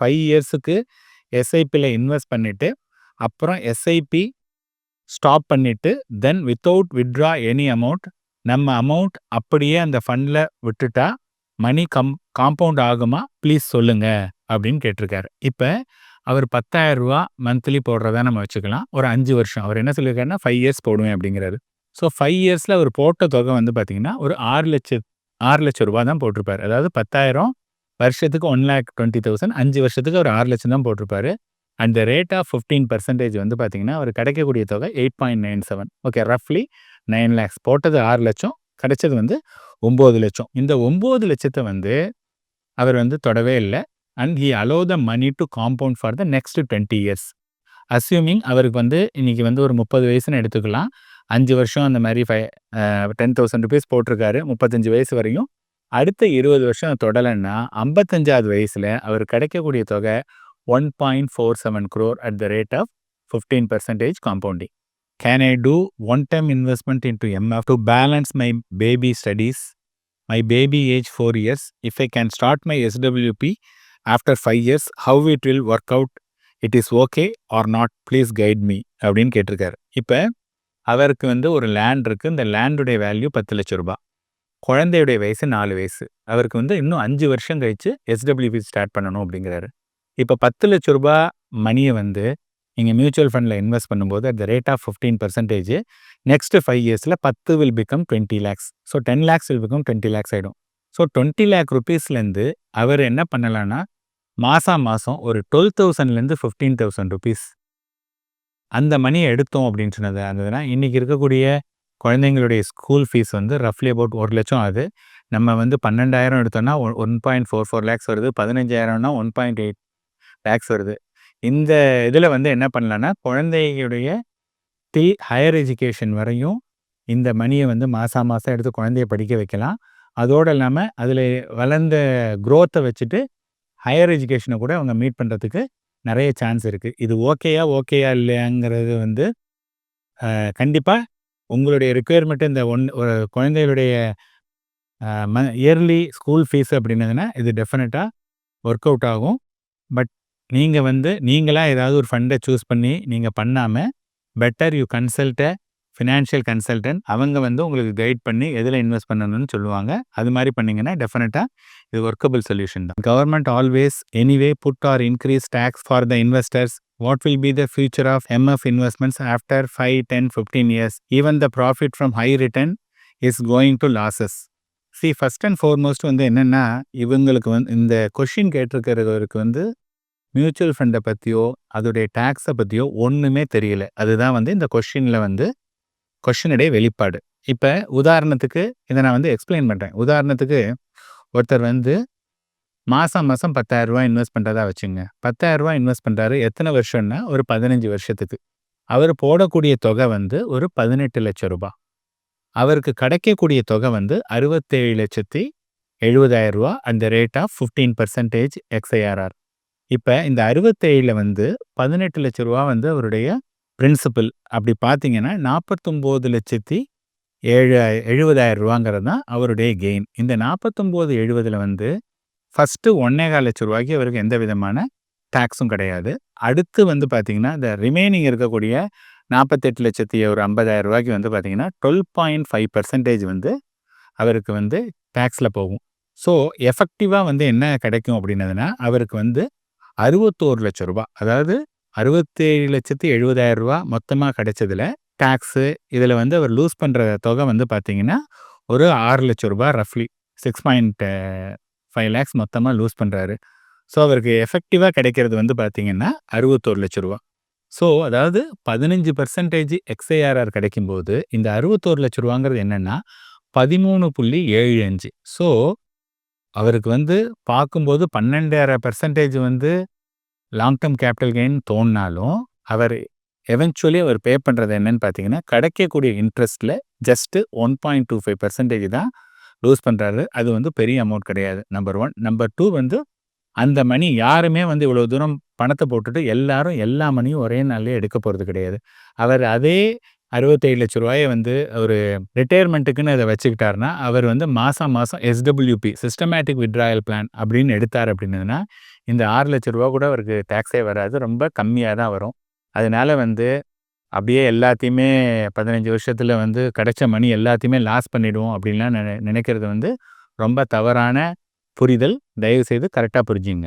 Five இயர்ஸுக்கு எஸ்ஐபியில் invest பண்ணிவிட்டு அப்புறம் SIP stop பண்ணிவிட்டு then without withdraw any amount நம்ம அமௌண்ட் அப்படியே அந்த ஃபண்டில் விட்டுட்டா மணி கம் காம்பவுண்ட் ஆகுமா? ப்ளீஸ் சொல்லுங்க அப்படின்னு கேட்டிருக்காரு. இப்போ அவர் பத்தாயிரம் ரூபா மந்த்லி போடுறதா நம்ம வச்சுக்கலாம். ஒரு அஞ்சு வருஷம். அவர் என்ன சொல்லியிருக்காருன்னா ஃபைவ் இயர்ஸ் போடுவேன் அப்படிங்கிறாரு. ஸோ ஃபைவ் இயர்ஸில் அவர் போட்ட தொகை வந்து பார்த்திங்கன்னா ஒரு ஆறு லட்ச ஆறு லட்சம் ரூபா தான் போட்டிருப்பாரு. அதாவது பத்தாயிரம் வருஷத்துக்கு ஒன் லேக் டுவெண்ட்டி தௌசண்ட் அஞ்சு வருஷத்துக்கு ஒரு ஆறு லட்சம் தான் போட்டிருப்பாரு. And rate of fifteen percentage வந்து பார்த்தீங்கன்னா அவர் கிடைக்கக்கூடிய தொகை eight point nine seven okay ரஃப்லி nine lakhs போட்டது ஆறு லட்சம் கிடைச்சது வந்து ஒம்பது லட்சம். இந்த ஒம்பது லட்சத்தை வந்து அவர் வந்து தொடவே இல்லை. And he allow the money to compound for the next twenty years assuming அவருக்கு வந்து இன்னைக்கு வந்து ஒரு முப்பது வயசுன்னு எடுத்துக்கலாம். அஞ்சு வருஷம் அந்த மாதிரி ஃபை டென் தௌசண்ட் ருபீஸ் போட்டிருக்காரு முப்பத்தஞ்சு வயசு வரையும். அடுத்த இருபது வருஷம் தொடலைன்னா ஐம்பத்தஞ்சாவது வயசில் அவர் கிடைக்கக்கூடிய தொகை one point four seven crore at the rate of fifteen percentage compounding can I do one time investment in to MF to balance my baby studies my baby age four years if I can start my SWP after five years how it will work out it is okay or not please guide me அப்படின்னு கேட்டிருக்காரு. இப்போ அவருக்கு வந்து ஒரு land இருக்குது இந்த லேண்டுடைய value பத்து லட்ச ரூபா குழந்தையுடைய வயசு நாலு வயசு. அவருக்கு வந்து இன்னும் அஞ்சு வருஷம் கழித்து எஸ்டபிள்யூபி ஸ்டார்ட் பண்ணணும் அப்படிங்கிறாரு. இப்போ பத்து லட்ச ரூபா மணியை வந்து நீங்கள் மியூச்சுவல் ஃபண்டில் இன்வெஸ்ட் பண்ணும்போது at the rate of fifteen percentage next five இயர்ஸில் பத்து will become twenty lakhs so ten lakhs will become twenty lakhs ஆகிடும் ஸோ டுவெண்ட்டி லேக் ருபீஸ்லேருந்து அவர் என்ன பண்ணலான்னா மாதம் மாதம் ஒரு டுவெல் தௌசண்ட்லேருந்து ஃபிஃப்டீன் தௌசண்ட் ருபீஸ் அந்த மணியை எடுத்தோம் அப்படின்னு சொன்னது அதுனா இன்றைக்கி இருக்கக்கூடிய குழந்தைங்களுடைய ஸ்கூல் ஃபீஸ் வந்து ரஃப்லி அபவுட் ஒரு லட்சம் ஆகுது நம்ம வந்து பன்னெண்டாயிரம் எடுத்தோம்னா one point four four lakhs வருது. பதினஞ்சாயிரம்னா ஒன் பாயிண்ட் எயிட் லேக்ஸ் வருது. இந்த இதில் வந்து என்ன பண்ணலான்னா குழந்தைகளுடைய டி ஹையர் எஜுகேஷன் வரையும் இந்த மணியை வந்து மாதம் மாதம் எடுத்து குழந்தைய படிக்க வைக்கலாம். அதோடு இல்லாமல் அதில் வளர்ந்த க்ரோத்தை வச்சுட்டு ஹையர் எஜுகேஷனை கூட அவங்க மீட் பண்ணுறதுக்கு நிறைய சான்ஸ் இருக்குது இது ஓகேயா ஓகேயா இல்லையாங்கிறது வந்து கண்டிப்பாக உங்களுடைய ரிக்குயர்மெண்ட்டு இந்த ஒன் ஒரு குழந்தைகளுடைய ம இயர்லி ஸ்கூல் ஃபீஸ் அப்படின்னதுன்னா இது டெஃபினட்டாக ஒர்க் அவுட் ஆகும். பட் நீங்கள் வந்து நீங்களாக ஏதாவது ஒரு ஃபண்டை சூஸ் பண்ணி நீங்கள் பண்ணாமல் பெட்டர் யூ கன்சல்ட்டை ஃபினான்ஷியல் கன்சல்டன்ட் அவங்க வந்து உங்களுக்கு கைட் பண்ணி எதில் இன்வெஸ்ட் பண்ணணும்னு சொல்லுவாங்க. அது மாதிரி பண்ணிங்கன்னா டெஃபினட்டாக இது ஒர்க்கபிள் சொல்யூஷன் தான். Government always anyway put or increase tax for the investors what will be the future of MF investments after five ten fifteen years even the profit from high return is going to losses see first and foremost வந்து என்னென்னா இவங்களுக்கு வந்து இந்த question கேட்டிருக்கிறவருக்கு வந்து mutual ஃபண்டை பற்றியோ அதோடைய டேக்ஸை பற்றியோ ஒன்றுமே தெரியல. அதுதான் வந்து இந்த கொஷினில் வந்து கொஷனுடைய வெளிப்பாடு. இப்போ உதாரணத்துக்கு இதை நான் வந்து எக்ஸ்பிளைன் பண்ணுறேன் உதாரணத்துக்கு ஒருத்தர் வந்து மாதம் மாதம் ரூபா இன்வெஸ்ட் பண்ணுறதா வச்சுங்க. ரூபா இன்வெஸ்ட் பண்ணுறாரு எத்தனை வருஷம்னா ஒரு பதினஞ்சு வருஷத்துக்கு. அவர் போடக்கூடிய தொகை வந்து ஒரு பதினெட்டு லட்சம் ரூபா அவருக்கு கிடைக்கக்கூடிய தொகை வந்து அறுபத்தேழு லட்சத்தி எழுபதாயிரம் ரூபா அந்த rate of fifteen percentage XIRR இப்போ இந்த அறுபத்தேழில் வந்து பதினெட்டு லட்ச ரூபா வந்து அவருடைய பிரின்சிபல் அப்படி பார்த்தீங்கன்னா நாற்பத்தொம்போது லட்சத்தி ஏழு எழுபதாயிரம் ரூபாங்கிறது தான் அவருடைய கெயின் இந்த நாற்பத்தொம்போது எழுபதில் வந்து ஃபஸ்ட்டு ஒன்னேகால் லட்ச ரூபாய்க்கு அவருக்கு எந்த விதமான டேக்ஸும் கிடையாது. அடுத்து வந்து பார்த்திங்கன்னா இந்த ரிமைனிங் இருக்கக்கூடிய நாற்பத்தெட்டு லட்சத்தி ஒரு ஐம்பதாயிரம் ரூபாய்க்கு வந்து பார்த்திங்கன்னா டுவெல் பாயிண்ட் ஃபைவ் பர்சன்டேஜ் வந்து அவருக்கு வந்து டேக்ஸில் போகும். ஸோ எஃபெக்டிவாக வந்து என்ன கிடைக்கும் அப்படின்னதுன்னா அவருக்கு வந்து அறுபத்தோரு லட்ச ரூபா அதாவது அறுபத்தேழு லட்சத்தி எழுபதாயிரம் ரூபா மொத்தமாக கிடைச்சதுல டேக்ஸு இதில் வந்து அவர் லூஸ் பண்ணுற தொகை வந்து பார்த்தீங்கன்னா ஒரு ஆறு லட்ச ரூபா ரஃப்லி சிக்ஸ் பாயிண்ட் ஃபைவ் லேக்ஸ் மொத்தமாக லூஸ் பண்ணுறாரு ஸோ அவருக்கு எஃபெக்டிவாக கிடைக்கிறது வந்து பார்த்தீங்கன்னா அறுபத்தோரு லட்ச ரூபா. ஸோ அதாவது பதினஞ்சு பர்சன்டேஜ் எக்ஸ்ஐஆர்ஆர் கிடைக்கும்போது இந்த அறுபத்தோரு லட்ச ரூபாங்கிறது என்னென்னா பதிமூணு புள்ளி ஏழு அஞ்சு ஸோ அவருக்கு வந்து பார்க்கும்போது பன்னெண்டாயிரம் பர்சன்டேஜ் வந்து லாங் டேர்ம் கேபிட்டல் கெயின் தோணினாலும் அவர் எவென்ச்சுவலி அவர் பே பண்ணுறது என்னன்னு பார்த்தீங்கன்னா கிடைக்கக்கூடிய இன்ட்ரெஸ்ட்டில் just one point two five percentage தான் லூஸ் பண்ணுறாரு அது வந்து பெரிய அமௌண்ட் கிடையாது நம்பர் ஒன் நம்பர் டூ வந்து அந்த மணி யாருமே வந்து இவ்வளோ தூரம் பணத்தை போட்டுட்டு எல்லாரும் எல்லா மணியும் ஒரே நாள்லேயே எடுக்க போகிறது கிடையாது. அவர் அதே அறுபத்தேழு லட்ச ரூபாயை வந்து ஒரு ரிட்டையர்மெண்ட்டுக்குன்னு அதை வச்சுக்கிட்டாருன்னா அவர் வந்து மாதம் மாதம் எஸ்டபிள்யூபி சிஸ்டமேட்டிக் விட்ராயல் பிளான் அப்படின்னு எடுத்தார் அப்படின்னதுன்னா இந்த ஆறு லட்ச ரூபா கூட அவருக்கு டேக்ஸே வராது. ரொம்ப கம்மியாக தான் வரும். அதனால் வந்து அப்படியே எல்லாத்தையுமே பதினஞ்சு வருஷத்தில் வந்து கிடைச்ச மணி எல்லாத்தையுமே லாஸ் பண்ணிவிடுவோம் அப்படின்லாம் நினை நினைக்கிறது வந்து ரொம்ப தவறான புரிதல். தயவுசெய்து கரெக்டாக புரிஞ்சுங்க.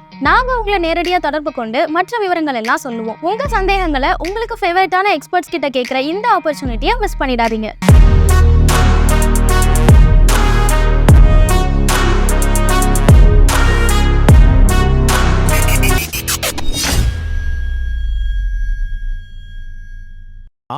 நாங்க உங்களை நேரடியா தொடர்பு கொண்டு மற்ற விவரங்கள் எல்லாம் சொல்லுவோம். உங்க சந்தேகங்களை உங்களுக்கு ஃபேவரட்டான எக்ஸ்பர்ட்ஸ் கிட்ட கேட்குற இந்த ஆப்பர்ச்சுனிட்டியை மிஸ் பண்ணிடாதீங்க.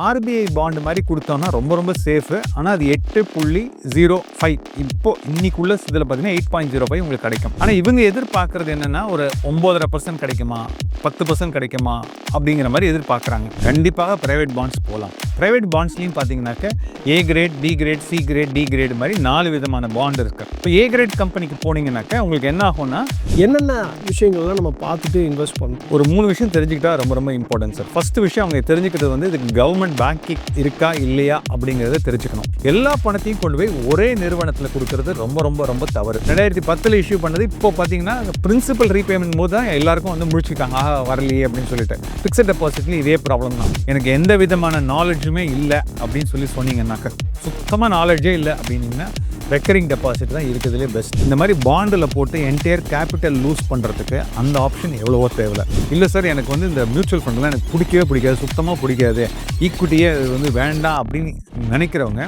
ஆர்பிஐ பாண்டு மாதிரி கொடுத்தோம்னா ரொம்ப ரொம்ப சேஃபு ஆனால் அது எட்டு புள்ளி ஜீரோ ஃபைவ் இப்போ இன்னைக்குள்ள இதில் பார்த்தீங்கன்னா எயிட் பாயிண்ட் ஜீரோ ஃபைவ் உங்களுக்கு கிடைக்கும். ஆனால் இவங்க எதிர்பார்க்கறது என்னென்னா ஒரு ஒம்போதரை பர்சன்ட் கிடைக்குமா? பத்து பர்சன்ட் கிடைக்குமா? அப்படிங்கிற மாதிரி எதிர்பார்க்குறாங்க. கண்டிப்பாக ப்ரைவேட் பாண்ட்ஸ் போகலாம் ப்ரைவேட் பாண்ட்ஸ்லையும் பார்த்தீங்கன்னாக்க A grade B grade C grade D grade மாதிரி நாலு விதமான பாண்ட் இருக்கு. இப்போ ஏ கிரேட் கம்பெனிக்கு போனீங்கன்னாக்க உங்களுக்கு என்ன ஆகும்னா என்னென்ன விஷயங்கள்லாம் நம்ம பார்த்துட்டு இன்வெஸ்ட் பண்ணணும்? ஒரு மூணு விஷயம் தெரிஞ்சுக்கிட்டா ரொம்ப ரொம்ப இம்பார்ட்டன்ட் சார் ஃபர்ஸ்ட் விஷயம் அவங்க தெரிஞ்சுக்கிறது வந்து இதுக்கு கவர்மெண்ட் பேங்கிங் இருக்கா இல்லையா அப்படிங்கிறத தெரிஞ்சுக்கணும். எல்லா பணத்தையும் கொண்டு போய் ஒரே நிறுவனத்தில் கொடுக்கறது ரொம்ப ரொம்ப ரொம்ப தவறு. ரெண்டாயிரத்தி பத்தில் இஷ்யூ பண்ணது இப்போ பார்த்தீங்கன்னா பிரின்சிபல் ரீபேமெண்ட் போது தான் எல்லாருக்கும் வந்து முடிச்சுக்காங்க ஆஹா வரலையே அப்படின்னு சொல்லிட்டு. ஃபிக்ஸட் டெபாசிட்லேயும் இதே ப்ராப்ளம் தான். எனக்கு எந்த விதமான நாலேஜுமே இல்லை அப்படின்னு சொல்லி சொன்னீங்கன்னாக்க சுத்தமாக நாலேஜே இல்லை அப்படின்னீங்கன்னா ரெக்கரிங் டெபாசிட் தான் இருக்கிறதுலே பெஸ்ட் இந்த மாதிரி பாண்டில் போட்டு என்டையர் கேபிட்டல் லூஸ் பண்ணுறதுக்கு அந்த ஆப்ஷன் எவ்வளவோ தேவை இல்லை சார் எனக்கு வந்து இந்த மியூச்சுவல் ஃபண்ட்லாம் எனக்கு பிடிக்கவே பிடிக்காது சுத்தமாக பிடிக்காது. ஈக்விட்டியே இது வந்து வேண்டாம் அப்படின்னு நினைக்கிறவங்க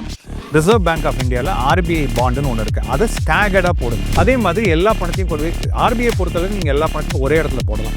ரிசர்வ் பேங்க் ஆஃப் இந்தியாவில் ஆர்பிஐ பாண்டுன்னு ஒன்று இருக்குது அதை ஸ்டாகர்டாக போடுங்க. அதே மாதிரி எல்லா பணத்தையும் கொண்டு ஆர்பிஐ பொறுத்தளவுக்கு நீங்கள் எல்லா பணத்தையும் ஒரே இடத்துல போடலாம்.